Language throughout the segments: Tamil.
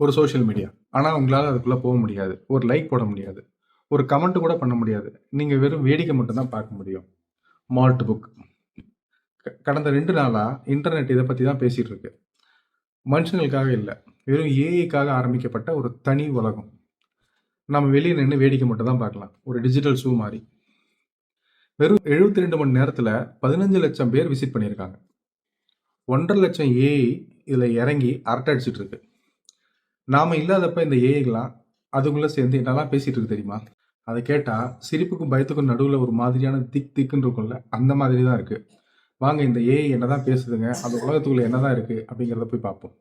ஒரு சோஷியல் மீடியா. ஆனால் உங்களால் அதுக்குள்ளே போக முடியாது. ஒரு லைக் போட முடியாது. ஒரு கமெண்ட் கூட பண்ண முடியாது. நீங்கள் வெறும் வேடிக்கை மட்டும்தான் பார்க்க முடியும். Moltbook. க கடந்த ரெண்டு நாளாக இன்டர்நெட் இதை பற்றி தான் பேசிகிட்டு இருக்கு. மனுஷங்களுக்காக இல்லை வெறும் ஏஐக்காக ஆரம்பிக்கப்பட்ட ஒரு தனி உலகம். நம்ம வெளியே நின்று வேடிக்கை மட்டும் தான் பார்க்கலாம். ஒரு டிஜிட்டல் ஷூ மாதிரி வெறும் 72 மணி நேரத்தில் பதினஞ்சு லட்சம் பேர் விசிட் பண்ணியிருக்காங்க. 1,50,000 ஏஐ இதில் இறங்கி அரட்டை அடிச்சிட்டு இருக்கு. நாம இல்லாதப்ப இந்த ஏஐகளாம் அதுக்குள்ளே சேர்ந்து என்னெல்லாம் பேசிட்டு இருக்கு தெரியுமா? அதை கேட்டா சிரிப்புக்கும், பயத்துக்கும் நடுவுல ஒரு மாதிரியான திக் திக்குன்னு இருக்கும்ல, அந்த மாதிரி தான் இருக்கு. வாங்க இந்த ஏஐ என்னதான் பேசுதுங்க, அந்த உலகத்துக்குள்ள என்னதான் இருக்கு அப்படிங்கிறத போய் பார்ப்போம்.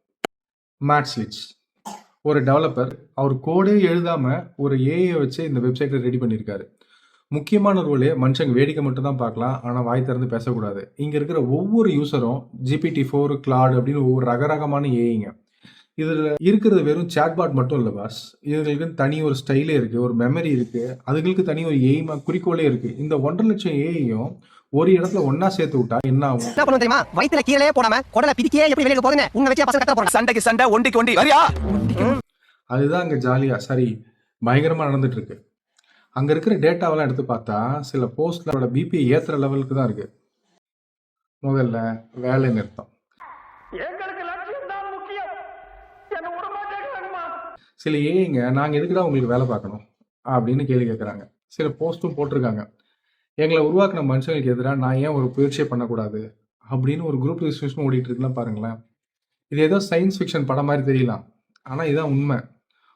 மேட் ஒரு டெவலப்பர் அவர் கோடே எழுதாம ஒரு ஏஐ வச்சு இந்த வெப்சைட்ட ரெடி பண்ணியிருக்காரு. முக்கியமான ரூலே மனுஷங்க வேடிக்கை மட்டும் தான் பார்க்கலாம். ஆனால் வாய் திறந்து பேசக்கூடாது. இங்கே இருக்கிற ஒவ்வொரு யூசரும் ஜிபிடி ஃபோர் கிளாட் அப்படின்னு ஒவ்வொரு ரகரகமான ஏஐங்க. இதுல இருக்கிறது வெறும் சாட்பாட் மட்டும் இல்ல பாஸ். இதுகளுக்குன்னு தனி ஒரு ஸ்டைலே இருக்கு. ஒரு மெமரி இருக்கு. அதுகளுக்கு தனி ஒரு எய்ம் குறிக்கோளே இருக்கு. இந்த 1,50,000 ஏஐயும் ஒரு இடத்துல ஒண்ணா சேர்த்து விட்டா என்ன ஆகும்? என்ன பண்ணுவோம் தெரியுமா வயித்துல கீழே போடாம குடல பிதிக்கே எப்படி வெளியில போகுதுன்னு உன்னை வச்சு பசங்க கத்த போறாங்க சண்டைக்கு சண்டை ஒண்டிக்கு ஒண்டி வரியா அதுதான் அங்க ஜாலியா சாரி பயங்கரமா நடந்துட்டு இருக்கு. அங்க இருக்கிற டேட்டாவெல்லாம் எடுத்து பார்த்தா சில போஸ்ட்லோட பிபி ஏத்துற லெவலுக்கு தான் இருக்கு. முதல்ல வேலை நிறுத்தம். சில ஏஐங்க நாங்கள் எதுக்குடா உங்களுக்கு வேலை பார்க்கணும்? அப்படின்னு கேள்வி கேட்குறாங்க சில போஸ்ட்டும் போட்டிருக்காங்க. எங்களை உருவாக்குன மனுஷங்களுக்கு எதிராக நான் ஏன் ஒரு பயிற்சியை பண்ணக்கூடாது? அப்படின்னு ஒரு குரூப் டிஸ்கஷன் ஓடிட்டு இருக்குலாம் பாருங்களேன். இது ஏதோ சயின்ஸ் ஃபிக்ஷன் படம் மாதிரி தெரியலாம். ஆனால் இதுதான் உண்மை.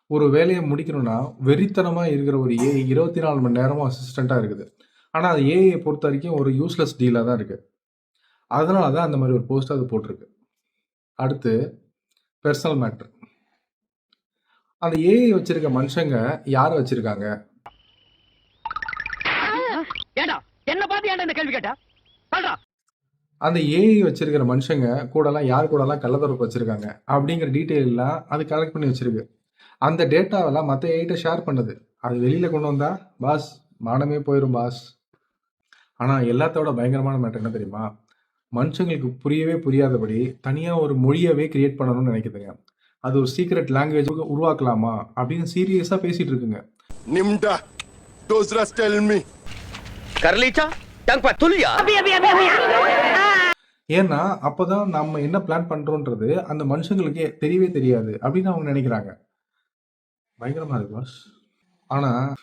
ஒரு வேலையை முடிக்கணும்னா வெறித்தனமாக இருக்கிற ஒரு ஏஐ 24 மணி நேரமும் அசிஸ்டண்ட்டாக இருக்குது. ஆனால் அது ஏஐயை பொறுத்த வரைக்கும் ஒரு யூஸ்லெஸ் டீலாக தான் இருக்குது அதனால தான் அந்த மாதிரி ஒரு போஸ்ட் அது போட்டிருக்கு. அடுத்து பெர்சனல் மேட்ரு அந்த ஏஐ வச்சிருக்க மனுஷங்க யார வச்சிருக்காங்க? என்ன பார்த்து ஏன்டா இந்த கேள்வி கேட்டா சொல்றா அந்த ஏஐ வச்சிருக்கிற மனுஷங்க கூடலாம் யார் கூடலாம் கள்ளத்தொடர்பு வச்சிருக்காங்க? அப்படிங்கிற டீட்டெயில்லாம் அது கலெக்ட் பண்ணி வச்சிருக்கு. அந்த டேட்டாவெல்லாம் மத்த ஏஐட்ட ஷேர் பண்ணுது. அது வெளியில கொண்டு வந்தா பாஸ் மானமே போயிரும் பாஸ். ஆனா எல்லாத்தோட பயங்கரமான மேட்டர் என்ன தெரியுமா? மனுஷங்களுக்கு புரியவே புரியாதபடி தனியா ஒரு மொழியவே கிரியேட் பண்ணணும்னு நினைக்குதுங்க. அது ஒரு சீக்ரெட் லாங்குவேஜ் உருவாக்கலாமா? அப்படின்னு சீரியஸா பேசிட்டு இருக்குங்க. Those rats tell me. கரலீச்சா டங் பா துலியா ஏன்னா அப்பதான் நம்ம என்ன பிளான் பண்றோம்ன்றது அந்த மனுஷங்களுக்கே தெரியவே தெரியாது அப்படின்னு அவங்க நினைக்கிறாங்க. பயங்கரமா இருக்கு பாஸ். ஆனா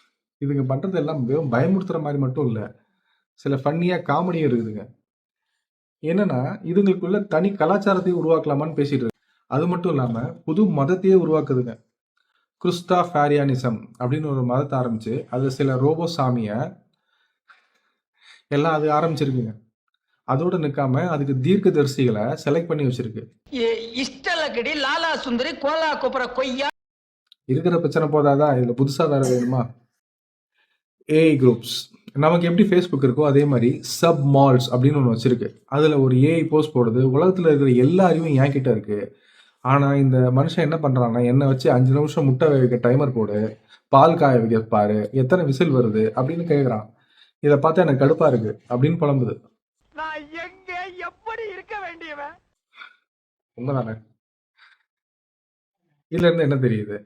இதுங்க பண்றது எல்லாம் வெறும் பயமுறுத்துற மாரி மட்டும் இல்ல. சில ஃபன்னியா காமெடியும் இருக்குதுங்க. என்னன்னா இதுங்களுக்குள்ள தனி கலாச்சாரத்தையும் உருவாக்கலாமான்னு பேசிட்டு இருக்கு. அது மட்டும் இல்லாம புது மதத்தையே உருவாக்குதுங்க. கிறிஸ்டாஃபாரியானிசம் அப்படின்னு ஒரு மதத்த ஆரம்பிச்சு அதுல சில ரோபோ சாமிய எல்லாம் அது ஆரம்பிச்சிருக்குங்க. அதோட நிக்காம அதுக்கு தீர்க்கதரிசிகள செலக்ட் பண்ணி வச்சிருக்கு. இஷ்டலக்கடி லாலா சுந்தரி கோலா கோபுர கொய்யா இருக்கிற பிரச்சனை போதாதா? இதுல புதுசா வேற வேணுமா? AI groups. நமக்கு எப்படி Facebook இருக்கோ அதே மாரி சப் மால்ஸ் அப்படின்னு ஒண்ணு வச்சிருக்கு. அதுல ஒரு ஏஐ போஸ்ட் போடுது. உலகத்துல இருக்கிற எல்லா அறிவும் என்கிட்ட இருக்கு. ஆனா இந்த மனுஷன் என்ன பண்றான்னா, என்ன வச்சு 5 நிமிஷம் முட்டை வேக வைக்க டைமர் போடு. பால் காய வைக்க பாரு. எத்தன விசில் வருது? அப்படின்னு கேட்குறான். இத பார்த்தா எனக்கு கடுப்பா இருக்கு அப்படின்னு புலம்புது. நான் எங்க எப்படி இருக்க வேண்டியவன் உண்மைதானே? இதுல இருந்து என்ன தெரியுது?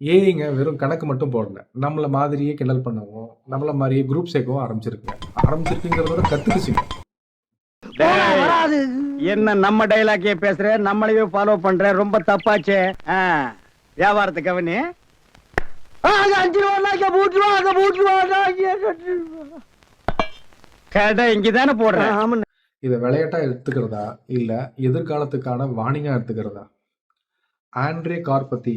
ஏஐங்க வெறும் கணக்கு மட்டும் போடல. நம்மள மாதிரியே கிண்டல் பண்ணவும், நம்மள மாரியே குரூப் சேர்க்கவும் ஆரம்பிச்சிருக்குங்க. ஆரம்பிச்சிருக்குங்கிறத விட கத்துக்குச்சுங்க. என்ன நம்ம டைலாக்கே பேசுற நம்மளையே ஃபாலோ பண்ற ரொம்ப தப்பாச்சே வியாபாரத்தை கவனி அது அஞ்சு ரூபா மூட்டு ரூபா கடை இங்கதானே போடுறேன் இத விளையாட்டா எடுத்துக்கிறதா? இல்ல எதிர்காலத்துக்கான வார்னிங்கா எடுத்துக்கிறதா? ஆண்ட்ரே கார்பத்தி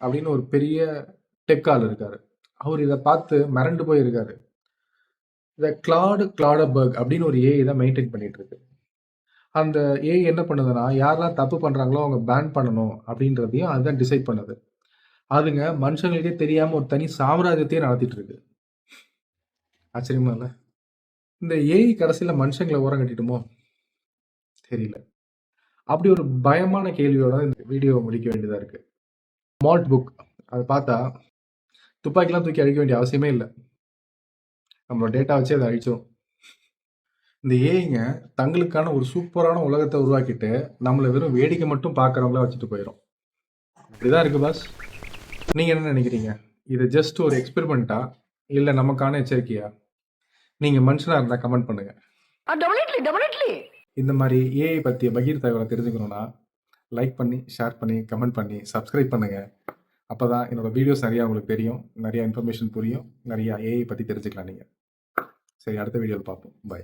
அப்படின்னு ஒரு பெரிய டெக் ஆள் இருக்காரு. அவரு இத பார்த்து மிரண்டு போயிருக்காரு. இத கிளாட் கிளாடபர்க் அப்படின்னு ஒரு ஏஐ தான் மெயின்டெயின் பண்ணிட்டு இருக்கு. அந்த ஏஐ என்ன பண்ணுதுன்னா, யாரெல்லாம் தப்பு பண்ணுறாங்களோ அவங்க பேன் பண்ணணும் அப்படின்றதையும் அதுதான் டிசைட் பண்ணுது. அதுங்க மனுஷங்களுக்கே தெரியாமல் ஒரு தனி சாம்ராஜ்யத்தையே நடத்திட்டு இருக்கு. ஆச்சரியமா இல்லை இந்த ஏஐ கடைசியில் மனுஷங்களை ஓரம் கட்டிட்டுமோ தெரியல. அப்படி ஒரு பயமான கேள்வியோட இந்த வீடியோவ முடிக்க வேண்டியதாக இருக்குது மால்ட் புக். அதை பார்த்தா துப்பாக்கிலாம் தூக்கி அழிக்க வேண்டிய அவசியமே இல்லை நம்மளோட டேட்டா வச்சு அதை அழிச்சோம் இந்த ஏஐங்க தங்களுக்கான ஒரு சூப்பரான உலகத்த உருவாக்கிட்டு, நம்மள வெறும் வேடிக்கை மட்டும் பார்க்கிறவங்களா வச்சுட்டு போயிரும். இப்படிதான் இருக்கு பாஸ் நீங்க என்ன நினைக்கிறீங்க? இது ஜஸ்ட் ஒரு எக்ஸ்பெரிமெண்ட்டா இல்ல நமக்கான எச்சரிக்கையா? நீங்க மனுஷனா இருந்தா கமெண்ட் பண்ணுங்க. இந்த மாதிரி ஏஐ பற்றிய பகீர் தகவலை தெரிஞ்சுக்கணும்னா லைக் பண்ணி ஷேர் பண்ணி கமெண்ட் பண்ணி சப்ஸ்கிரைப் பண்ணுங்க. அப்போ தான் என்னோட வீடியோஸ் நிறையா உங்களுக்கு தெரியும் நிறையா இன்ஃபர்மேஷன் புரியும் நிறையா ஏஐ பற்றி தெரிஞ்சுக்கலாம் நீங்கள் சரி அடுத்த வீடியோவில் பார்ப்போம். பை